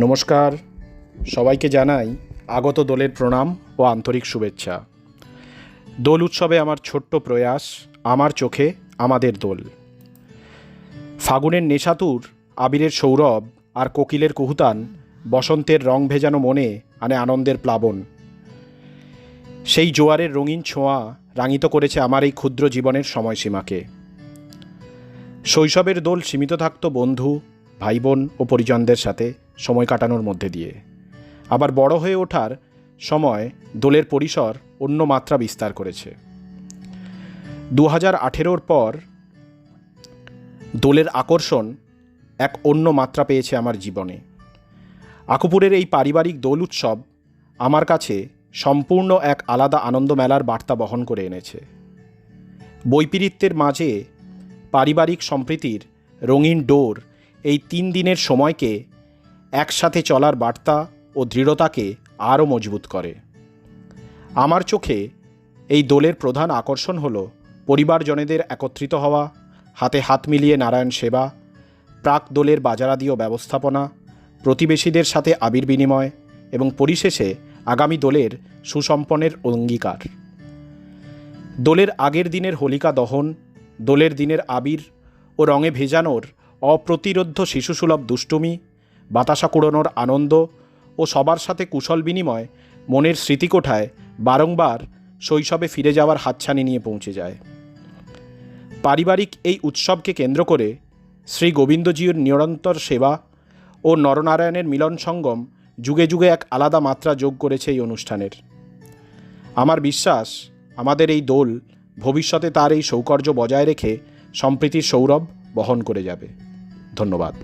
নমস্কার। সবাইকে জানাই আগত দোলের প্রণাম ও আন্তরিক শুভেচ্ছা। দোল উৎসবে আমার ছোট্ট প্রয়াস, আমার চোখে আমাদের দোল। ফাগুনের নেশাতুর, আবিরের সৌরভ আর কোকিলের কুহুতান, বসন্তের রং ভেজানো মনে আনে আনন্দের প্লাবন। সেই জোয়ারের রঙিন ছোঁয়া রাঙিত করেছে আমার এই ক্ষুদ্র জীবনের সময়সীমাকে। শৈশবের দোল সীমিত থাকত বন্ধু ভাই বোন ও পরিজনদের সাথে। সময় কাটানোর মধ্যে দিয়ে। আবার বড় হয়ে ওঠার সময় দোলের পরিসর অন্য মাত্রা বিস্তার করেছে। দু হাজার আঠেরোর পর দোলের আকর্ষণ এক অন্য মাত্রা পেয়েছে আমার জীবনে। আকুপুরের এই পারিবারিক দোল উৎসব আমার কাছে সম্পূর্ণ এক আলাদা আনন্দ মেলার বার্তা বহন করে এনেছে। বৈপরীত্যের মাঝে পারিবারিক সম্প্রীতির রঙিন ডোর এই তিন দিনের সময়কে একসাথে চলার বার্তা ও দৃঢ়তাকে আরও মজবুত করে। আমার চোখে এই দোলের প্রধান আকর্ষণ হল পরিবারজনেদের একত্রিত হওয়া, হাতে হাত মিলিয়ে নারায়ণ সেবা, প্রাক দোলের বাজারাদীয় ব্যবস্থাপনা, প্রতিবেশীদের সাথে আবির বিনিময় এবং পরিশেষে আগামী দোলের সুসম্পন্নের অঙ্গীকার। দোলের আগের দিনের হোলিকা দহন, দোলের দিনের আবির ও রঙে ভেজানোর অপ্রতিরোধ্য শিশুসুলভ দুষ্টুমি বাতাসা কুড়োনোর আনন্দ ও সবার সাথে কুশল বিনিময় মনের স্মৃতিকোঠায় বারংবার শৈশবে ফিরে যাওয়ার হাতছানি নিয়ে পৌঁছে যায়। পারিবারিক এই উৎসবকে কেন্দ্র করে শ্রী গোবিন্দজির নিরন্তর সেবা ও নরনারায়ণের মিলন সঙ্গম যুগে যুগে এক আলাদা মাত্রা যোগ করেছে এই অনুষ্ঠানের। আমার বিশ্বাস, আমাদের এই দোল ভবিষ্যতে তার এই সৌকর্য বজায় রেখে সম্প্রীতির সৌরভ বহন করে যাবে। ধন্যবাদ।